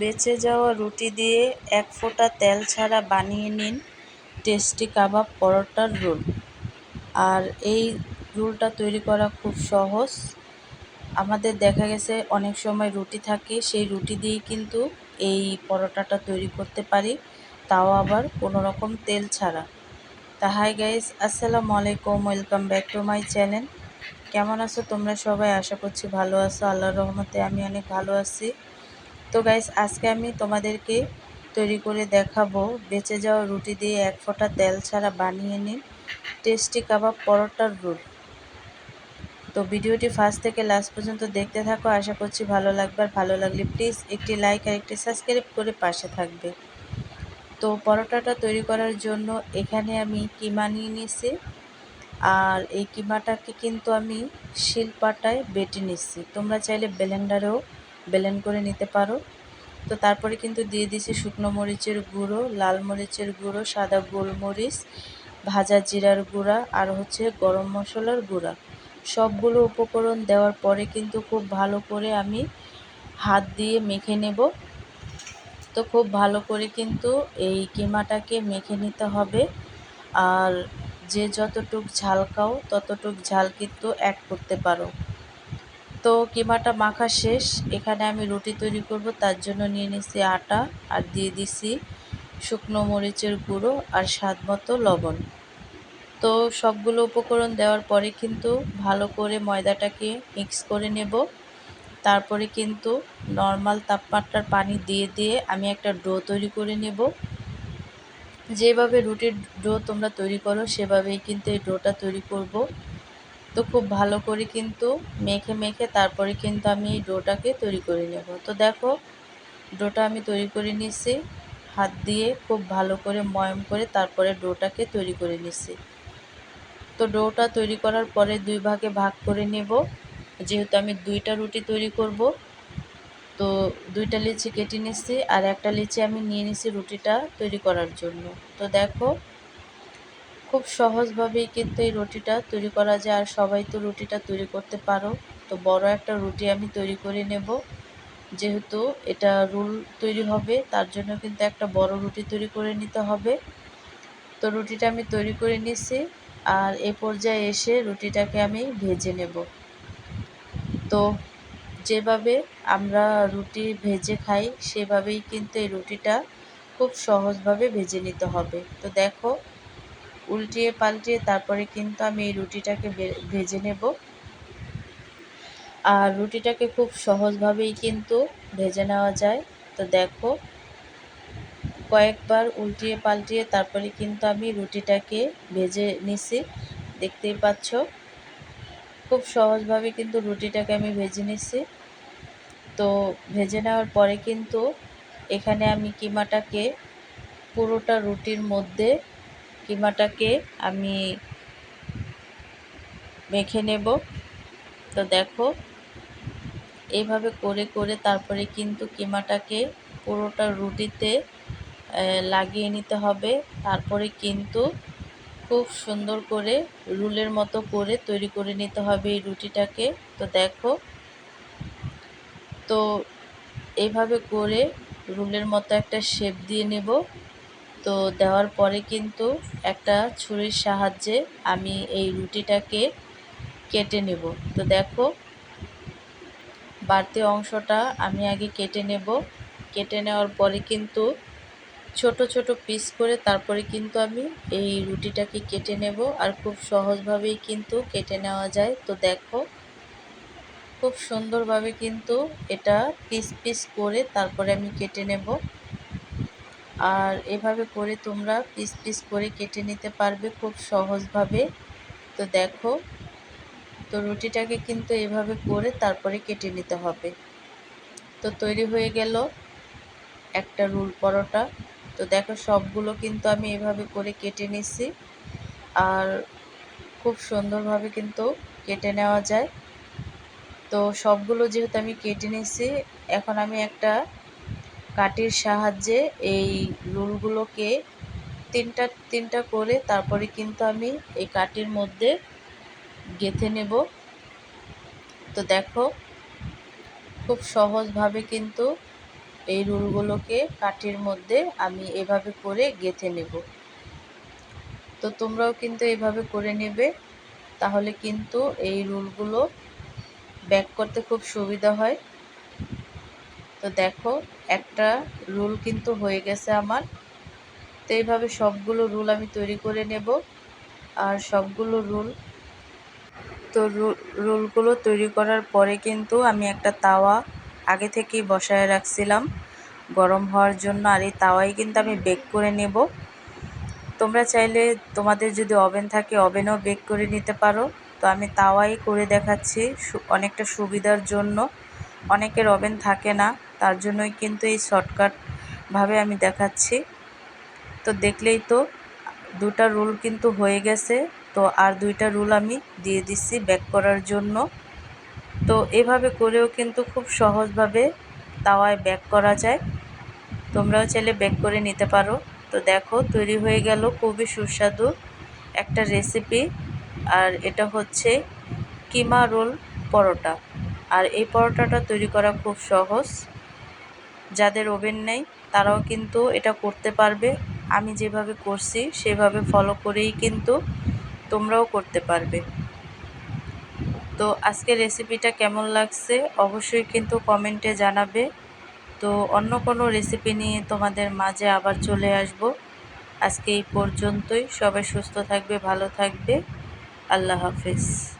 বেঁচে যাওয়া রুটি দিয়ে এক ফোঁটা তেল ছাড়া বানিয়ে নিন টেস্টি কাবাব পরোটার রোল। আর এই রোলটা তৈরি করা খুব সহজ। আমাদের দেখা গেছে অনেক সময় রুটি থাকে, সেই রুটি দিয়েই কিন্তু এই পরোটাটা তৈরি করতে পারি, তাও আবার কোনো রকম তেল ছাড়া। তা হাই গাইস, আসসালামু আলাইকুম, welcome back to my channel. কেমন আছো তোমরা সবাই? আশা করছি ভালো আছো, আল্লাহর রহমতে আমি অনেক ভালো আছি। তো গাইস আজকে আমি তোমাদেরকে তৈরি করে দেখাবো। বেঁচে যাওয়া রুটি দিয়ে এক ফোঁটা তেল ছাড়া বানিয়ে নিন। টেস্টি কাবাব পরোটার রুট তো ভিডিওটি ফার্স্ট থেকে লাস্ট পর্যন্ত দেখতে থাকো। আশা করছি ভালো লাগবে। আর ভালো লাগলে প্লিজ একটি লাইক আর একটি সাবস্ক্রাইব করে পাশে থাকবে। তো পরোটাটা তৈরি করার জন্য এখানে আমি কিমা নিয়ে নিয়েছি আর এই কিমাটাকে কিন্তু আমি শিলপাটায় বেটে নিচ্ছি তোমরা চাইলে ব্লেন্ডারেও ব্লেন্ড করে নিতে পারো। তো তারপরে কিন্তু দিয়ে দিছি শুকনো মরিচের গুঁড়ো, লাল মরিচের গুঁড়ো, সাদা গোলমরিচ, ভাজা জিরার গুঁড়া আর হচ্ছে গরম মশলার গুঁড়া। সবগুলো উপকরণ দেওয়ার পরে কিন্তু খুব ভালো করে আমি হাত দিয়ে মেখে নেব। তো খুব ভালো করে কিন্তু এই কিমাটাকে মেখে নিতে হবে। আর যে যতটুক ঝাল খাও, ততটুক ঝাল কিন্তু অ্যাড করতে পারো। তো কিমাটা মাখা শেষ, এখানে আমি রুটি তৈরি করব, তার জন্য নিয়ে নিছি আটা আর দিয়ে দিছি শুকনো মরিচের গুঁড়ো আর স্বাদ মতো লবণ। তো সবগুলো উপকরণ দেওয়ার পরে কিন্তু ভালো করে ময়দাটাকে মিক্স করে নেব। তারপরে কিন্তু নর্মাল তাপমাত্রার পানি দিয়ে দিয়ে আমি একটা ডো তৈরি করে নেব। যেভাবে রুটির ডো তোমরা তৈরি করো, সেভাবেই কিন্তু এই ডোটা তৈরি করব। তো খুব ভালো করে কিন্তু মেখে মেখে তারপরে কিন্তু আমি এই ডোটাকে তৈরি করে নেব। তো দেখো, ডোটা আমি তৈরি করে নিছি, হাত দিয়ে খুব ভালো করে ময়ম করে তারপরে ডোটাকে তৈরি করে নিছি। তো ডোটা তৈরি করার পরে দুই ভাগে ভাগ করে নেব। যেহেতু আমি দুইটা রুটি তৈরি করব, তো দুইটা লিচি কেটে নিচ্ছি আর একটা লিচি আমি নিয়ে নিছি রুটিটা তৈরি করার জন্য। তো দেখো খুব সহজভাবেই কিন্তু এই রুটিটা তৈরি করা যায়। আর সবাই তো রুটিটা তৈরি করতে পারো। তো বড় একটা রুটি আমি তৈরি করে নেব। যেহেতু এটা রুল তৈরি হবে, তার জন্য কিন্তু একটা বড় রুটি তৈরি করে নিতে হবে। তো রুটিটা আমি তৈরি করে নিছি। আর এ পর্যায়ে এসে রুটিটাকে আমি ভেজে নেব। তো যেভাবে আমরা রুটি ভেজে খাই, সেভাবেই কিন্তু এই রুটিটা খুব সহজভাবে ভেজে নিতে হবে। তো দেখো উল্টিয়ে পাল্টিয়ে তারপরে কিন্তু আমি এই রুটিটাকে ভেজে নেব। আর রুটিটাকে খুব সহজভাবেই কিন্তু ভেজে নেওয়া যায়। তো দেখো, কয়েকবার উল্টিয়ে পাল্টিয়ে তারপরে কিন্তু আমি রুটিটাকে ভেজে নিছি। দেখতেই পাচ্ছ, খুব সহজভাবে কিন্তু রুটিটাকে আমি ভেজে নিছি। তো ভেজে নেওয়ার পরে কিন্তু এখানে আমি কিমাটাকে পুরোটা রুটির মধ্যে কিমাটাকে আমি মেখে নেব। তো দেখো এইভাবে করে করে তারপরে কিন্তু কিমাটাকে পুরোটা রুটিতে লাগিয়ে নিতে হবে। তারপরে কিন্তু খুব সুন্দর করে রুলের মতো করে তৈরি করে নিতে হবে এই রুটিটাকে। তো দেখো, তো এইভাবে করে রুলের মতো একটা শেপ দিয়ে নেব। তো দেওয়ার পরে কিন্তু একটা ছুরির সাহায্যে আমি এই রুটিটাকে কেটে নেব। তো দেখো, বাড়তি অংশটা আমি আগে কেটে নেব। কেটে নেওয়ার পরে কিন্তু ছোট ছোট পিস করে তারপরে কিন্তু আমি এই রুটিটাকে কেটে নেব আর খুব সহজভাবেই কিন্তু কেটে নেওয়া যায়। তো দেখো, খুব সুন্দরভাবে কিন্তু এটা পিস পিস করে তারপরে আমি কেটে নেব। আর এভাবে করে তোমরা পিস পিস করে কেটে নিতে পারবে খুব সহজভাবে। তো দেখো, তো রুটিটাকে কিন্তু এভাবে করে তারপরে কেটে নিতে হবে। তো তৈরি হয়ে গেল একটা রুল পরোটা। তো দেখো, সবগুলো কিন্তু আমি এভাবে করে কেটে নিছি। আর খুব সুন্দরভাবে কিন্তু কেটে নেওয়া যায়। তো সবগুলো যেহেতু আমি কেটে নিছি, এখন আমি একটা কাঠির সাহায্যে এই রুলগুলোকে তিনটা তিনটা করে তারপরে কিন্তু আমি এই কাঠির মধ্যে গেঁথে নেব। তো দেখো, খুব সহজভাবে কিন্তু এই রুলগুলোকে কাঠির মধ্যে আমি এভাবে করে গেঁথে নেব। তো তোমরাও কিন্তু এভাবে করে নেবে, তাহলে কিন্তু এই রুলগুলো ব্যাক করতে খুব সুবিধা হয়। তো দেখো, একটা রুল কিন্তু হয়ে গেছে আমার। তো এইভাবে সবগুলো রুল আমি তৈরি করে নেব। আর সবগুলো রুল, তো রুলগুলো তৈরি করার পরে কিন্তু আমি একটা তাওয়া আগে থেকেই বসায় রাখছিলাম গরম হওয়ার জন্য। আর এই তাওয়াই কিন্তু আমি বেক করে নেব। তোমরা চাইলে, তোমাদের যদি ওভেন থাকে, ওভেনও বেক করে নিতে পারো। তো আমি তাওয়াই করে দেখাচ্ছি অনেকটা সুবিধার জন্য। অনেকের ওভেন থাকে না। তার জন্যই কিন্তু এই শর্টকাটভাবে আমি দেখাচ্ছি। তো দেখলেই তো, দুটা রুল কিন্তু হয়ে গেছে। তো আর দুইটা রুল আমি দিয়ে দিচ্ছি ব্যাক করার জন্য। তো এভাবে করেও কিন্তু খুব সহজভাবে তাওয়ায় ব্যাক করা যায়। তোমরাও চাইলে ব্যাক করে নিতে পারো। তো দেখো, তৈরি হয়ে গেল খুবই সুস্বাদু একটা রেসিপি আর এটা হচ্ছে কিমা রোল পরোটা। আর এই পরোটাটা তৈরি করা খুব সহজ। যাদের ওভেন নেই, তারাও কিন্তু এটা করতে পারবে। আমি যেভাবে করছি, সেভাবে ফলো করেই কিন্তু তোমরাও করতে পারবে। তো আজকে রেসিপিটা কেমন লাগছে, অবশ্যই কিন্তু কমেন্টে জানাবে। তো অন্য কোনো রেসিপি নিয়ে তোমাদের মাঝে আবার চলে আসব। আজকে এই পর্যন্তই। সবাই সুস্থ থাকবে, ভালো থাকবে। আল্লাহ হাফিজ।